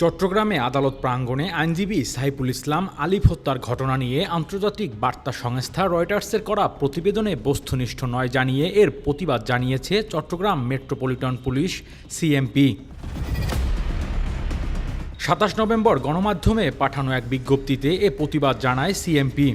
চট্টগ্রামে আদালত প্রাঙ্গণে আইনজীবী সাইফুল ইসলাম আলিফ হত্যার ঘটনা নিয়ে আন্তর্জাতিক বার্তা সংস্থা রয়টার্সের করা প্রতিবেদনে বস্তুনিষ্ঠ নয় জানিয়ে এর প্রতিবাদ জানিয়েছে চট্টগ্রাম মেট্রোপলিটন পুলিশ সিএমপি। সাতাশ নভেম্বর গণমাধ্যমে পাঠানো এক বিজ্ঞপ্তিতে এ প্রতিবাদ জানায় সিএমপি।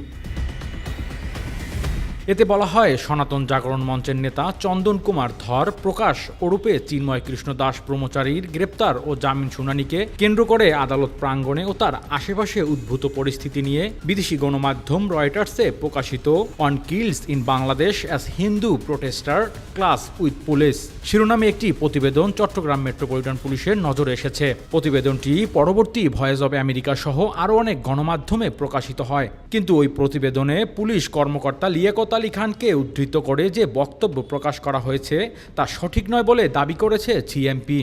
এতে বলা হয়, সনাতন জাগরণ মঞ্চের নেতা চন্দন কুমার ধর প্রকাশ ওরূপে চিন্ময় কৃষ্ণ দাস ব্রহ্মচারীর গ্রেপ্তার ও জামিন শুনানিকে কেন্দ্র করে আদালত প্রাঙ্গণে ও তার আশেপাশে উদ্ভূত পরিস্থিতি নিয়ে বিদেশি গণমাধ্যম রয়টার্সে প্রকাশিত one kills in Bangladesh as Hindu protester clash with police. শিরোনামে একটি প্রতিবেদন চট্টগ্রাম মেট্রোপলিটন পুলিশের নজরে এসেছে। প্রতিবেদনটি পরবর্তী ভয়েস অব আমেরিকা সহ আরও অনেক গণমাধ্যমে প্রকাশিত হয়। কিন্তু ওই প্রতিবেদনে পুলিশ কর্মকর্তা লিয়াকত আলী খানকে উদ্ধৃত করে যে বক্তব্য প্রকাশ করা হয়েছে তা সঠিক নয় বলে দাবি করেছে সিএমপি।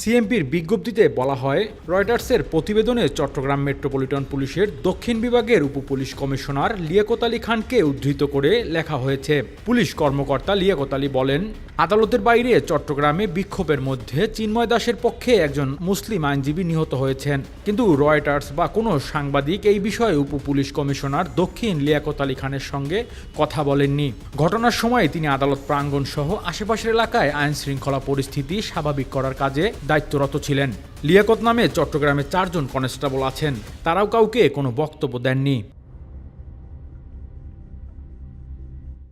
সিএমপির বিজ্ঞপ্তিতে বলা হয়, রয়টার্সের প্রতিবেদনে চট্টগ্রাম মেট্রোপলিটন পুলিশের দক্ষিণ বিভাগের উপপুলিশ কমিশনার লিয়াকত আলী খানকে উদ্ধৃত করে লেখা হয়েছে। পুলিশ কর্মকর্তা লিয়াকত আলী বলেন আদালতের বাইরে চট্টগ্রামে বিক্ষোভের মধ্যে চিন্ময় দাসের পক্ষে একজন মুসলিম আইনজীবী নিহত হয়েছেন। কিন্তু রয়টার্স বা কোনো সাংবাদিক এই বিষয়ে উপপুলিশ কমিশনার দক্ষিণ লিয়াকত আলী খানের সঙ্গে কথা বলেননি। ঘটনার সময় তিনি আদালত প্রাঙ্গণ সহ আশেপাশের এলাকায় আইন শৃঙ্খলা পরিস্থিতি স্বাভাবিক করার কাজে দায়িত্বরত ছিলেন। লিয়াকত নামে চট্টগ্রামে চারজন কনস্টেবল আছেন। তারাও কাউকে কোনো বক্তব্য দেননি।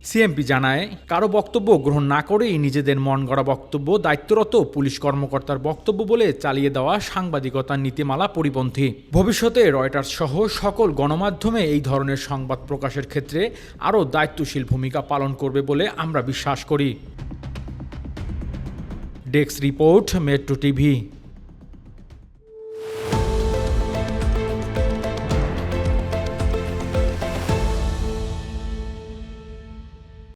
সিএমপি জানায়, কারও বক্তব্য গ্রহণ না করেই নিজেদের মন গড়া বক্তব্য, দায়িত্বরত পুলিশ কর্মকর্তার বক্তব্য বলে চালিয়ে দেওয়া সাংবাদিকতার নীতিমালা পরিপন্থী। ভবিষ্যতে রয়টার্স সহ সকল গণমাধ্যমে এই ধরনের সংবাদ প্রকাশের ক্ষেত্রে আরও দায়িত্বশীল ভূমিকা পালন করবে বলে আমরা বিশ্বাস করি। Desk report, metro TV.